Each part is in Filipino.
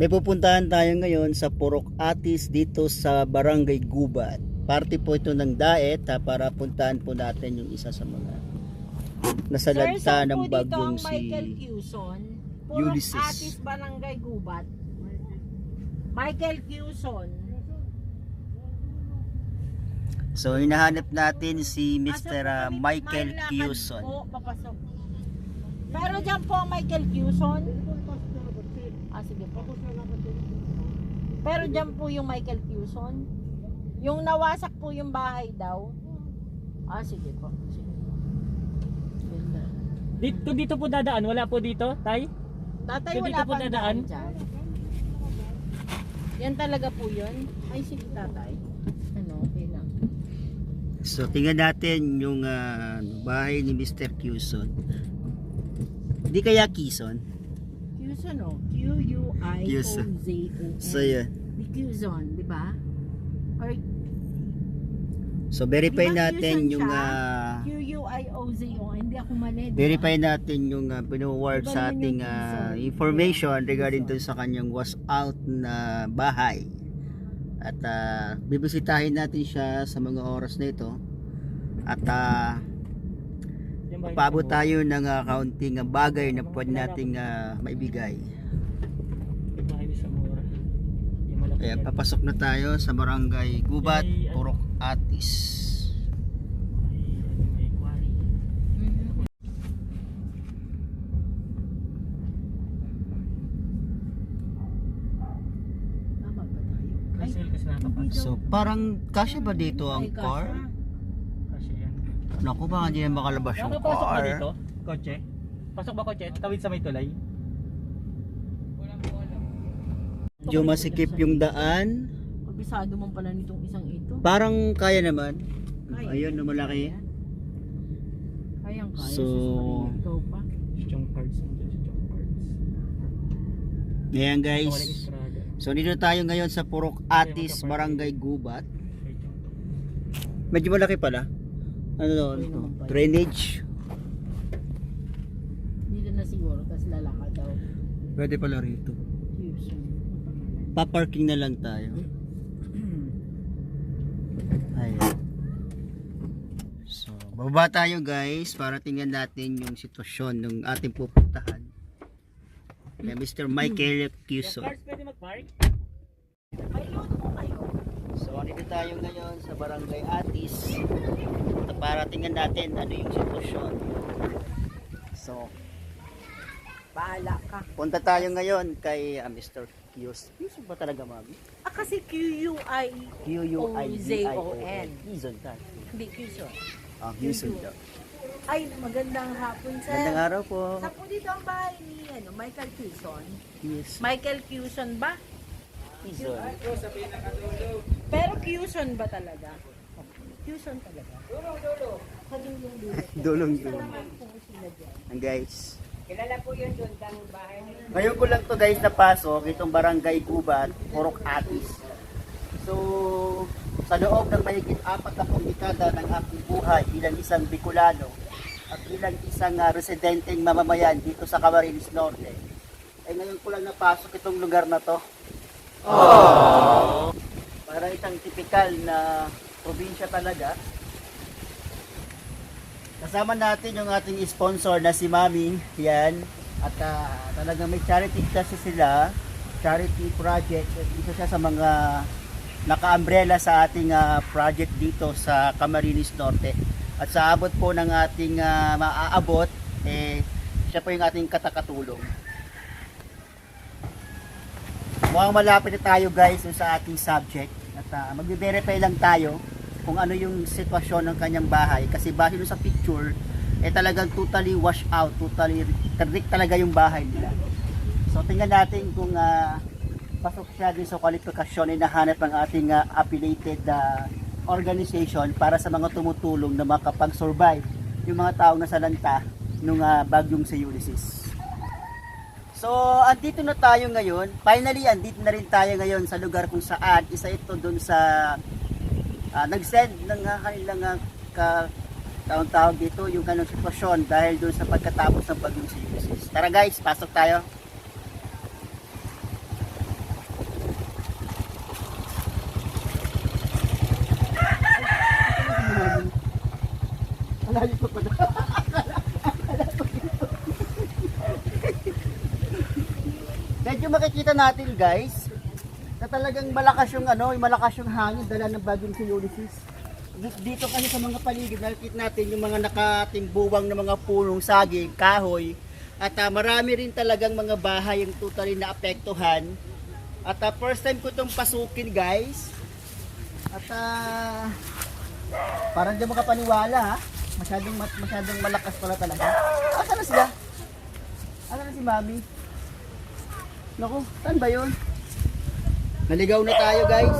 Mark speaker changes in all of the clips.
Speaker 1: May pupuntahan tayo ngayon sa Purok Atis dito sa Barangay Gubat. Parte po ito ng daet ha, para puntahan po natin yung isa sa mga nasalanta
Speaker 2: saan
Speaker 1: ng bagyong
Speaker 2: ang Michael
Speaker 1: si
Speaker 2: Cuson? Purok
Speaker 1: Ulysses.
Speaker 2: Atis Barangay Gubat. Michael Cuson.
Speaker 1: So hinahanap natin si Mr. uh,
Speaker 2: po kami?
Speaker 1: Michael Cuson.
Speaker 2: Po, papasok. Pero dyan po Michael Cuson. Ah, sige po. Pero dyan po yung Michael Cuson. Yung nawasak po yung bahay daw. Ah, sige po. Sige. Ganda.
Speaker 3: Dito, dito po dadaan, wala po dito, tay?
Speaker 2: Tatay,
Speaker 3: So,
Speaker 2: wala
Speaker 3: dito po
Speaker 2: pang
Speaker 3: dadaan?
Speaker 2: daan dyan. Yan talaga po yun. Ay, sige tatay. Ano, okay lang.
Speaker 1: So tingnan natin yung uh, bahay ni Mr. Cuson. Hindi kaya Quezon?
Speaker 2: Oh. Q-U-I-O-Z-O-N.
Speaker 1: So yun.
Speaker 2: Di Quezon, di ba? Or
Speaker 1: So verify
Speaker 2: Di ba
Speaker 1: natin
Speaker 2: Quezon
Speaker 1: yung
Speaker 2: siya?
Speaker 1: uh,
Speaker 2: Q-U-I-O-Z-O-N. Hindi ako mali. di ba?
Speaker 1: verify natin yung uh, pinuward
Speaker 2: Iba
Speaker 1: sa ating
Speaker 2: yung
Speaker 1: uh,
Speaker 2: Quezon.
Speaker 1: information regarding dun sa kanyang was out na bahay. At uh, bibisitahin natin siya sa mga oras na ito. At
Speaker 3: bahay
Speaker 1: paabot tayo ng uh, kaunting uh, bagay na pwede nating uh, maibigay. Kaya papasok na tayo sa barangay Gubat? Purok Atis. So parang kasya ba dito ang car? Naku baka hindi na makalabas yung
Speaker 3: Nakapasok ba
Speaker 1: car.
Speaker 3: dito? Kotse? Pasok ba kotse? Tawid sa may tulay?
Speaker 1: Medyo masikip yung daan.
Speaker 2: Kabisado man pala nitong isang ito.
Speaker 1: Parang kaya naman.
Speaker 2: Kaya.
Speaker 1: Ayun, no, malaki.
Speaker 2: Kayang kaya.
Speaker 1: So-
Speaker 2: sus, Maria, ikaw pa.
Speaker 3: Chong Cards. Chong Cards.
Speaker 1: Ayan guys. So dito tayo ngayon sa Purok Atis, Barangay Gubat. Medyo malaki pala. Ano
Speaker 2: naman pala.
Speaker 1: Drainage.
Speaker 2: Dito na siguro, tapos lalakad daw.
Speaker 1: Pwede pala rito. Pa-parking na lang tayo. Ayan. So, bababa tayo guys para tingnan natin yung sitwasyon ng ating pupuntahan. Kay Mr. Michael
Speaker 3: cars pwede mag-park?
Speaker 2: Ayun po kayo.
Speaker 1: So, dito tayo ngayon sa Barangay Atis para tingnan natin ano yung sitwasyon. So,
Speaker 2: Bahala ka.
Speaker 1: punta tayo ngayon kay ah, Mr. Cuson. Cuson ba talaga, mami?
Speaker 2: Ah, kasi Q-U-I.
Speaker 1: Q-U-I-Z-I-O-N. Cuson tayo.
Speaker 2: Hindi, Quezon.
Speaker 1: Ah, Cuson daw.
Speaker 2: Ay, magandang hapon, sir.
Speaker 1: Magandang araw po.
Speaker 2: Saan po dito ang bahay ni ano, Michael Quezon?
Speaker 1: Yes.
Speaker 2: Michael Quezon ba?
Speaker 1: Cuson.
Speaker 2: Pero Quezon ba talaga? Quezon talaga. Dulo, dulo. Sa dulong dulo.
Speaker 1: Dulong dulong.
Speaker 2: Dyan.
Speaker 1: Ang guys.
Speaker 2: Kilala po yun doon, ang bahay.
Speaker 1: Ngayon ko lang to guys napasok itong barangay Gubat, Purok Atis. So, sa loob ng mahigit apat na dekada ng aking buhay bilang isang Bicolano at bilang isang ah, residenteng mamamayan dito sa Camarines Norte, ay ngayon ko lang napasok itong lugar na to. Para isang tipikal na probinsya talaga. Kasama natin yung ating sponsor na si Mami. Yan. At ah, talagang may charity kasi sila. Charity project. At Isa siya sa mga naka-umbrella sa ating ah, project dito sa Camarines Norte. At sa abot po ng ating ah, maaabot, eh, siya po yung ating katakatulong. Mukhang malapit na tayo guys sa ating subject. At uh, magbe-verify lang tayo kung ano yung sitwasyon ng kanyang bahay. Kasi base sa picture, eh talagang totally wash out, totally terdik talaga yung bahay nila. So tingnan natin kung ah, pasok siya din sa kwalifikasyon na hinahanap ng ating ah, affiliated ah, organization para sa mga tumutulong na makapag-survive yung mga taong nasalanta nung ah, bagyong sa Ulysses. So, andito na tayo ngayon. Finally, andito na rin tayo ngayon sa lugar kung saan isa ito dun sa uh, nag-send ng uh, kanilang uh, ka, taong tawag dito yung ganong sitwasyon dahil doon sa pagkatapos ng bagyong Silicis. Tara guys, pasok tayo. Malayo. Medyo makikita natin guys na talagang malakas yung ano, yung malakas yung hangin dala ng bagong si Ulysses. Di- Dito kasi sa mga paligid, nakikita natin yung mga nakatimbuwang na mga punong saging, kahoy. At ah, marami rin talagang mga bahay yung totally naapektuhan. At ah, first time ko itong pasukin guys. At ah, parang di makapaniwala ha. Masyadong, masyadong malakas pala talaga. Asa na sila? Asa na si Mami? Naku, saan ba yun? Naligaw na tayo guys.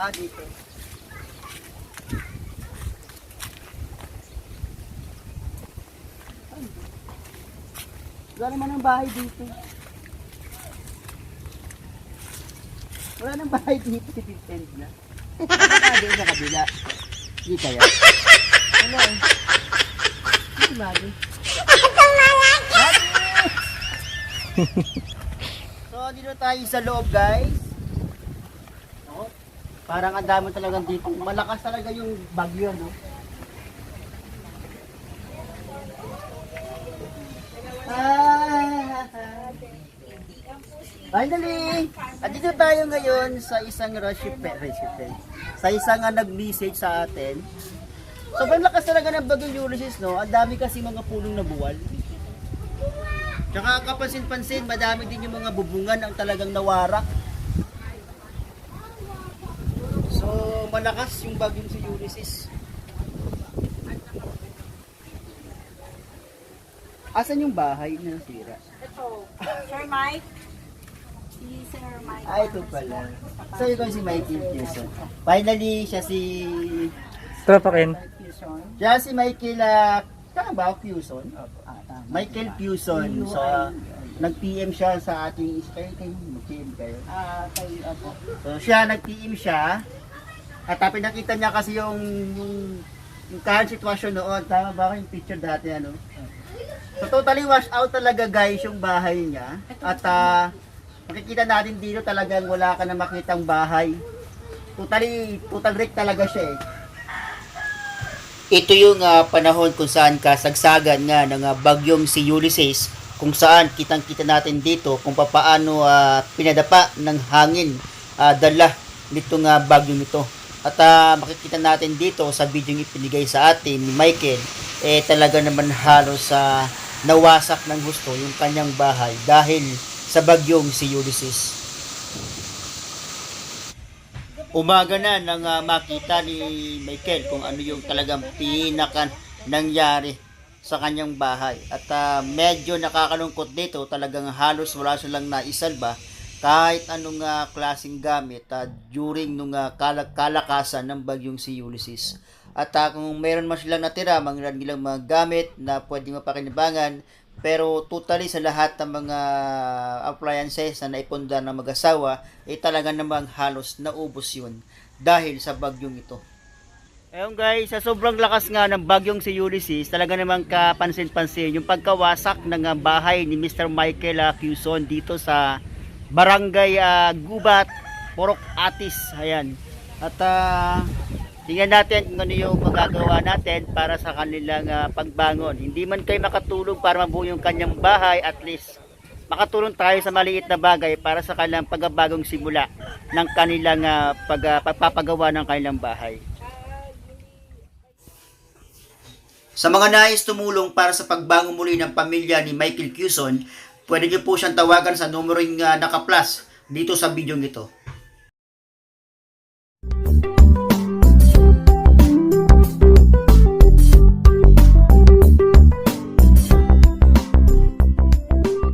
Speaker 1: Ah, dito. Wala naman ang bahay dito. Wala nang bahay dito Vincent na. Baka doon sa kabila. Hindi kaya. Wala eh. Hindi. Mami! so, dito tayo sa loob guys. Oh, parang ang dami talagang dito. Malakas talaga yung bagyo, no? Ah! Finally! Andito tayo ngayon sa isang recipe, recipe. Sa isang uh, nag-message sa atin. Sobrang lakas talaga ng bagong Ulysses, no? Ang dami kasi mga pulong na buwal. Tsaka kapansin-pansin, madami din yung mga bubungan ang talagang nawarak. So, malakas yung bagong si Ulysses. Asan yung bahay na nasira?
Speaker 2: Ito, Sir Mike. Si Sir Mike.
Speaker 1: Ah, ito pala. So, ikaw si Mikey Pearson. Finally, siya si...
Speaker 3: Tropakin.
Speaker 1: Siya si Michael, uh, tama ba? Fuson? Michael Fuson. So, nag-PM siya sa ating... Kayo, kayo, mag-PM kayo.
Speaker 2: Ah, kayo ako.
Speaker 1: So, siya, nag-PM siya. At uh, pinakita niya kasi yung, yung, yung current sitwasyon noon. Tama ba yung picture dati, ano? So, totally wash out talaga guys yung bahay niya. At ah, makikita natin dito talagang wala ka na makitang bahay. Totally, total wreck talaga siya eh. Ito yung ah, panahon kung saan kasagsagan nga ng ah, bagyong si Ulysses kung saan kitang-kita natin dito kung papaano ah, pinadapa ng hangin ah, dala nitong ah, bagyong nito. At ah, makikita natin dito sa video yung ipinigay sa atin ni Michael, eh talaga naman halos sa nawasak ng gusto yung kanyang bahay dahil sa bagyong si Ulysses. Umaga na nang ah, makita ni Michael kung ano yung talagang pinaka nangyari sa kanyang bahay. At ah, medyo nakakalungkot dito, talagang halos wala silang naisalba kahit anong ah, klaseng gamit ah, during nung ah, kalak- kalakasan ng bagyong si Ulysses. At ah, kung meron man silang natira, mga nilang mga gamit na pwedeng mapakinabangan, pero totally sa lahat ng mga appliances na naipunda ng mag-asawa, eh talaga namang halos naubos yun dahil sa bagyong ito. Ayun guys, sa sobrang lakas nga ng bagyong si Ulysses, talaga namang kapansin-pansin yung pagkawasak ng ah, bahay ni Mr. Michael ah, Quezon dito sa Barangay ah, Gubat, Porok Atis. Ayan. At ah, tingnan natin kung ano yung magagawa natin para sa kanilang ah, pagbangon. Hindi man kayo makatulong para mabuo yung kanyang bahay, at least makatulong tayo sa maliit na bagay para sa kanilang pagbabagong simula ng kanilang ah, pag, ah, pagpapagawa ng kanilang bahay. Sa mga nais tumulong para sa pagbangon muli ng pamilya ni Michael Cuson, pwede niyo po siyang tawagan sa numero yung uh, naka-plus dito sa video nito.